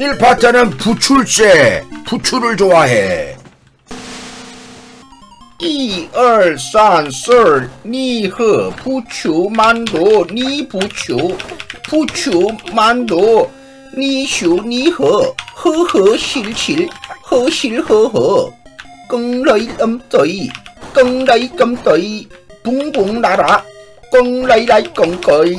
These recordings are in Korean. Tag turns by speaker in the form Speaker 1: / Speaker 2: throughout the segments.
Speaker 1: 1파트는 부출세 부출을 좋아해
Speaker 2: 一二三四，你和不求蛮多，你不求，不求蛮多，你求你和，和和실실，和실和和，更来咁对，更来咁对，蹦蹦啦啦，更来来更对，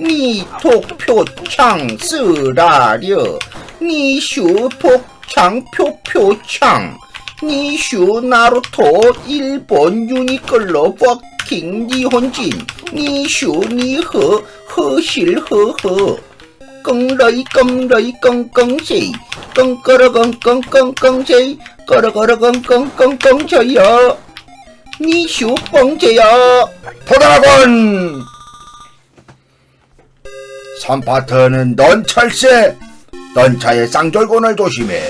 Speaker 2: 니톡표창 쓰라려. 니슈폭창 표표창. 니슈 나루토 일본 유니클로 버킹 니혼진. 니슈 니허 허실허허. 끙러이 끙러이 끙끙세이. 끙끄러 끙끙끙끙세이. 끄러거러 끙끙끙끙세요
Speaker 1: 니슈 뻥제야 보다라곤 3파트는 넌 철새 넌 차의 쌍절곤을 조심해.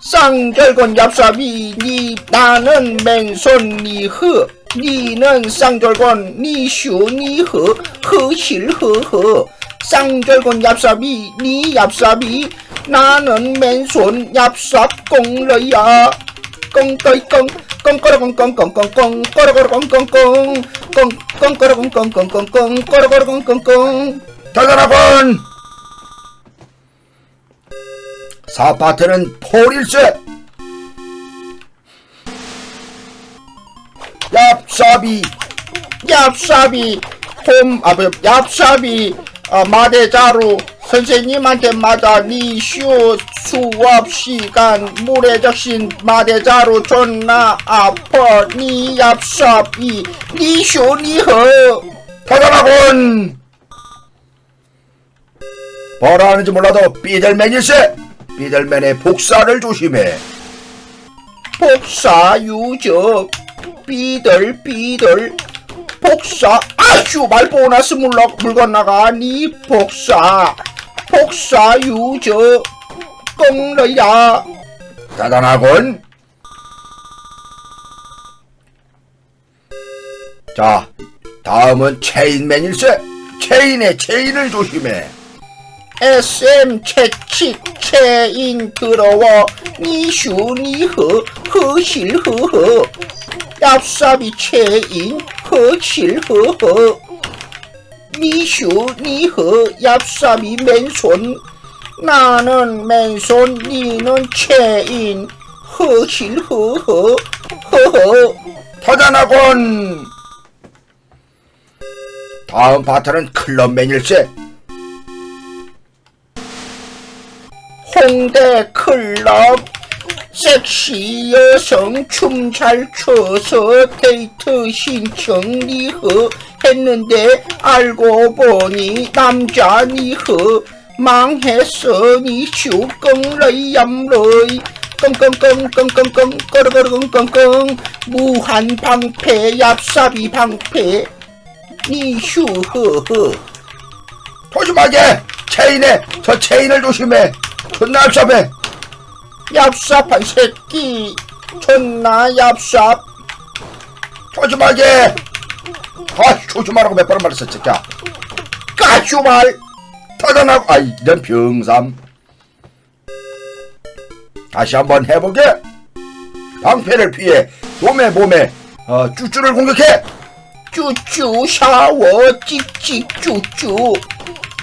Speaker 2: 쌍절곤 얍삽이 니 나는 맨손 니허 니는 쌍절곤 니슈 니허 허실 허허 쌍절곤 얍삽이 니 얍삽이 나는 맨손 얍삽 꽁러야 꽁꺼이꽁 꽁꺼러꽁꽁꽁꽁꽁 꺼러거러꽁꽁꽁 꽁꽁꺼러꽁꽁꽁꽁꽁 꺼러거러꽁꽁꽁.
Speaker 1: 타잔하군 4파트는 폴일세! 얍삽이
Speaker 2: 얍삽이 홈, 아, 뭐, 얍삽이 어, 마대자루 선생님한테 맞아 니 쇼 수업 시간 물에 적신 마대자루 존나 아파 니 얍삽이 니쇼 니허.
Speaker 1: 타잔하군! 뭐라 하는지 몰라도 삐들맨일세! 삐들맨의 복사를 조심해.
Speaker 2: 복사 유적. 삐들 삐들. 복사. 아슈 말보너스 물러 물건 나가. 니 복사 복사 유적 꽁러야
Speaker 1: 대단하군. 자, 다음은 체인맨일세. 체인의 체인을 조심해.
Speaker 2: SM 채칙 체인 들어와 니슈 니허 허실 허허 얍삽이 체인 허실 허허 니슈 니허 얍삽이 맨손. 나는 맨손 니는 체인. 허실 허허 허허.
Speaker 1: 타잔하군. 다음 파트는 클럽맨일세.
Speaker 2: 홍대 클럽. 섹시 여성 춤 잘 춰서 데이트 신청 니허 했는데 알고 보니 남자 니 허 망했어 니슈 껑러이 얌러이 껑껑껑껑껑껑 꺼르거르껑껑껑 무한 방패 얍삽이 방패 니 슈 허허
Speaker 1: 조심하게. 체인에 저 체인을 조심해. 존나 얍삽해.
Speaker 2: 얍삽한 새끼 존나 얍삽
Speaker 1: 조심하게. 아, 조심하라고 몇 번을 말했어, 진짜.
Speaker 2: 까슈말
Speaker 1: 타잔하고, 아, 이런 병삼. 다시 한번 해보게. 방패를 피해 몸에 몸에 어, 쭈쭈를 공격해.
Speaker 2: 쭈쭈 샤워 찍찍 쭈쭈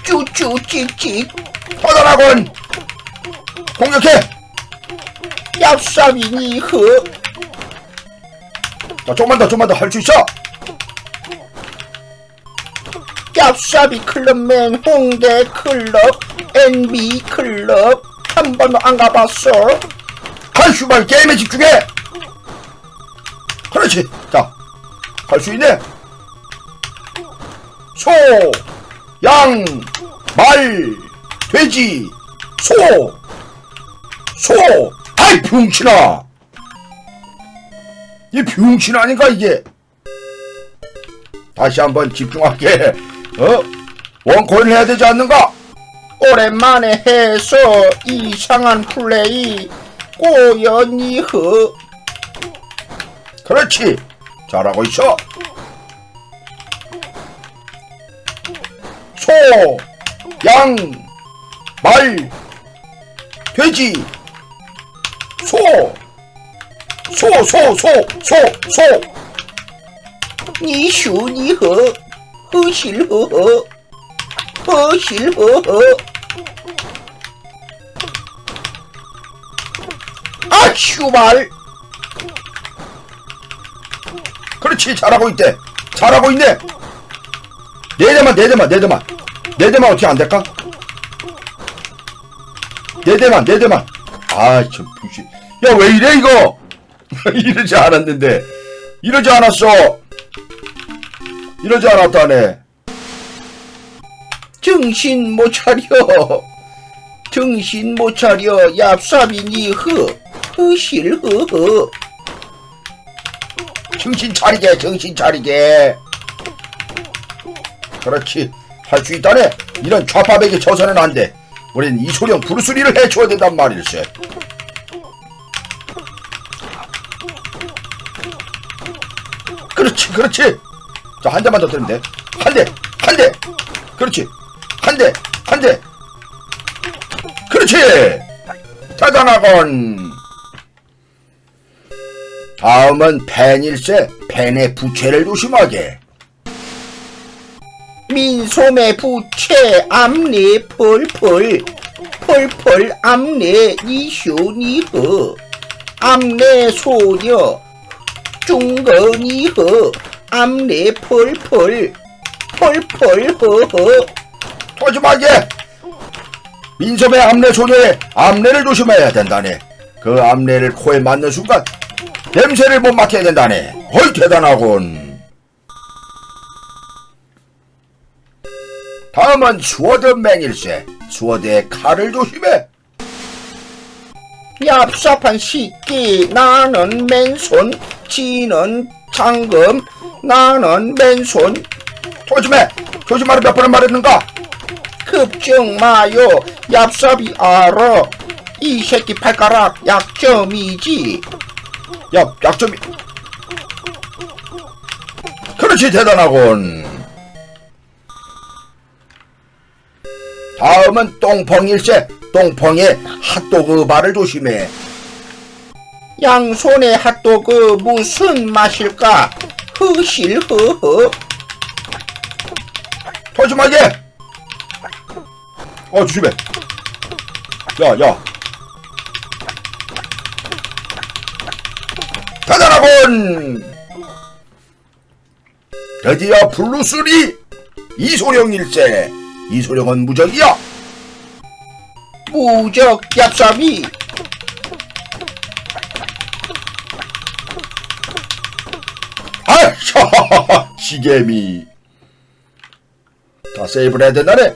Speaker 2: 쭈쭈 찍찍
Speaker 1: 타잔하군. 공격해.
Speaker 2: 얍삽이 니허
Speaker 1: 자, 조금만 더, 조금만 더 할 수 있어.
Speaker 2: 얍삽이 클럽맨 홍대 클럽 NB 클럽 한 번도 안 가봤어
Speaker 1: 한슈발 게임에 집중해. 그렇지. 자, 할수 있네. 소, 양, 말, 돼지, 소, 소, 아이 병신아! 이 병신 아닌가 이게? 다시 한번 집중할게. 어? 원코인 해야 되지 않는가?
Speaker 2: 오랜만에 해서 이상한 플레이 꼬연이 허
Speaker 1: 그렇지. 잘하고 있어. 소, 양, 말, 돼지, 소, 소, 소, 소, 소, 소.
Speaker 2: 니슈 니허 허실허허 허실허허 아 슈발
Speaker 1: 그렇지. 잘하고 있대. 잘하고 있네. 네 대만, 네 대만, 네 대만. 네 대만 어떻게 안 될까? 네 대만, 네 대만. 아, 저 부시. 야, 왜 이래 이거? 이러지 않았는데. 이러지 않았어. 이러지 않았다네.
Speaker 2: 정신 못 차려 정신 못 차려 얍삽이 니 허 허실 허허
Speaker 1: 정신 차리게, 정신 차리게. 그렇지. 할 수 있다네. 이런 좌파백에 져서는 안 돼. 우린 이소령 부르스리를 해줘야 된단 말일세. 그렇지, 그렇지. 자, 한 대만 더 때리면 돼. 한 대, 한 대. 그렇지. 한 대, 한 대. 그렇지. 대단하군. 다음은 펜일세. 펜의 부채를 조심하게.
Speaker 2: 민소매 부채 암내 펄펄 펄펄 암내 니쇼 니허 암내 소녀 중거 니허 암내 펄펄 펄펄 허허
Speaker 1: 조심하게. 민섭의 암내 소녀의 암내를 조심해야 된다네. 그 암내를 코에 맞는 순간 냄새를 못 맡게 된다네. 어이 대단하군. 다음은 수어드맨일세. 수어드의 칼을 조심해.
Speaker 2: 얍삽한 새끼 나는 맨손 지는 장금 나는 맨손
Speaker 1: 조심해. 조심하라 몇 번을 말했는가?
Speaker 2: 급정 마요 얍삽이 알아 이 새끼 발가락 약점이지
Speaker 1: 야, 약점이. 그렇지, 대단하군. 다음은 똥펑일세. 똥펑의 핫도그 바를 조심해.
Speaker 2: 양손의 핫도그 무슨 맛일까 흐실흐흐
Speaker 1: 조심하게. 어, 조심해. 야, 야. 대단하군. 드디어 블루스리 이소룡 일세. 이소룡은 무적이야.
Speaker 2: 무적 얍삽이
Speaker 1: 시계미. 자, 세이브를 해야 된다네.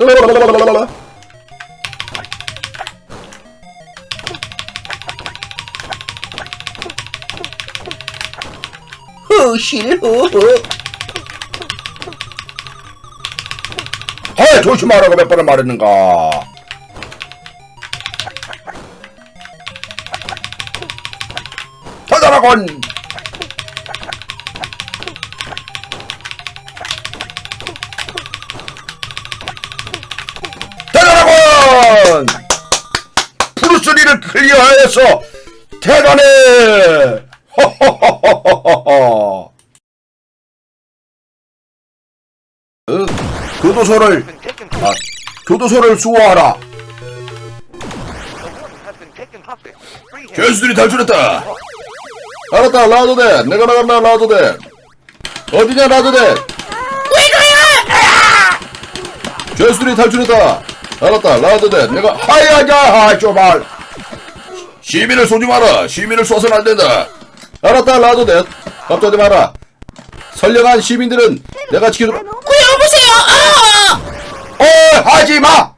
Speaker 1: 으라라라라라라.
Speaker 2: 흐실흐흐
Speaker 1: 아, 조심하라고 몇 번을 말했는가. 대단하군. 대단하군. 브루스리를 클리어하여서 대단해. 허허허허허허. 어, 교도소를 아, 교도소를 수호하라. 죄수들이 탈출했다. 알았다, 라도대. 내가 나간다, 라도대. 어디냐, 라도대. 왜 그래? 죄수들이 탈출했다. 알았다, 라도대. 내가 하야야, 하이 말. 시민을 쏘지 마라. 시민을 쏘서는 안 된다. 알았다, 라도대. 갑자기 마라.
Speaker 3: 선량한 시민들은 내가 지켜줄
Speaker 4: 여보세요. 아!
Speaker 1: 어 하지마